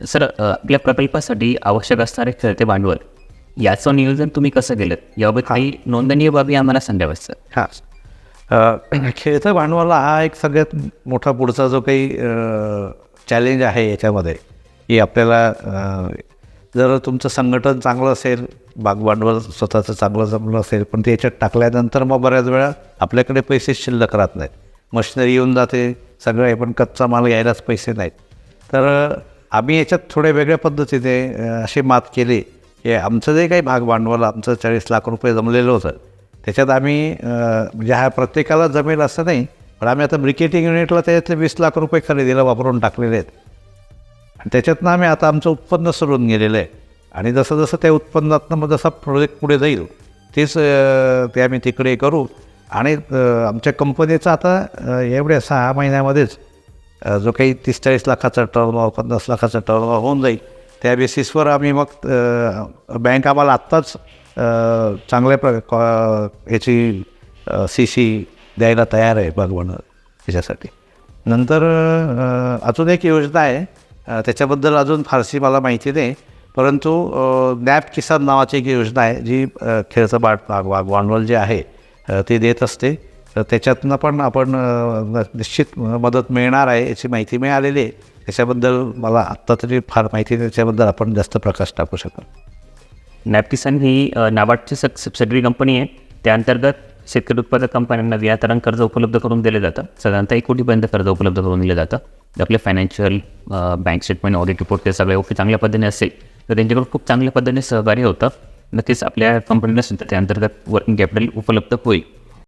Sir आपल्या प्रकल्पासाठी आवश्यक असणारे खेळते भांडवल याचं नियोजन तुम्ही कसं केलं? याबाबत काही नोंदणीय बाबी आम्हाला सांगाव्यात सर. हां. खेळतं भांडवल हा एक सगळ्यात मोठा पुढचा जो काही चॅलेंज आहे याच्यामध्ये की आपल्याला जर तुमचं संघटन चांगलं असेल भाग भांडवल स्वतःचं चांगलं जमलं असेल पण ते याच्यात टाकल्यानंतर मग बऱ्याच वेळा आपल्याकडे पैसे शिल्लक राहत नाहीत. मशिनरी येऊन जाते सगळं आहे पण कच्चा माल यायलाच पैसे नाहीत. तर आम्ही याच्यात थोड्या वेगळ्या पद्धतीने असे अशी मात केली की आमचं जे काही भाग भांडवल आमचं चाळीस लाख रुपये जमलेलं होतं त्याच्यात आम्ही म्हणजे हा प्रत्येकाला जमेल असं नाही पण आम्ही आता ब्रिकेटिंग युनिटला त्याच्यातले वीस लाख रुपये खरेदीला वापरून टाकलेले आहेत. आणि त्याच्यातनं आम्ही आता आमचं उत्पन्न सरून गेलेलं आहे. आणि जसं जसं त्या उत्पन्नातनं मग जसा प्रोजेक्ट पुढे जाईल तेच ते आम्ही तिकडे करू. आणि आमच्या कंपनीचं आता एवढ्या सहा महिन्यामध्येच जो काही तीस चाळीस लाखाचा टर्न पन्नास लाखाचा टर्न होऊन जाईल. त्या बेसिसवर आम्ही मग बँक आम्हाला आत्ताच चांगल्या प्र कॉ- याची सी सी द्यायला तयार आहे भगवान त्याच्यासाठी. नंतर अजून एक योजना आहे. त्याच्याबद्दल अजून फारशी मला माहिती नाही. परंतु नॅप किसान नावाची एक योजना आहे जी खेळचं बाट भाग भांडवल जे आहे ते देत असते. तर त्याच्यातनं पण आपण निश्चित मदत मिळणार आहे याची माहिती मिळालेली आहे. त्याच्याबद्दल मला आत्ता तरी फार माहिती त्याच्याबद्दल आपण जास्त प्रकाश टाकू शकतो नॅपकिसन ही नाबार्डची सब सबसिडरी कंपनी आहे. त्या अंतर्गत शेतकरी उत्पादक कंपन्यांना व्याजदरानं कर्ज उपलब्ध करून दिले जातं. साधारणतः एक कोटीपर्यंत कर्ज उपलब्ध करून दिलं जातं. आपले financial bank statement audit report ते सगळे ओके चांगल्या पद्धतीने असेल तर त्यांच्याकडून खूप चांगल्या पद्धतीने सहकार्य होतं. नक्कीच आपल्या कंपनीला सुद्धा त्या अंतर्गत वर्किंग कॅपिटल उपलब्ध होईल.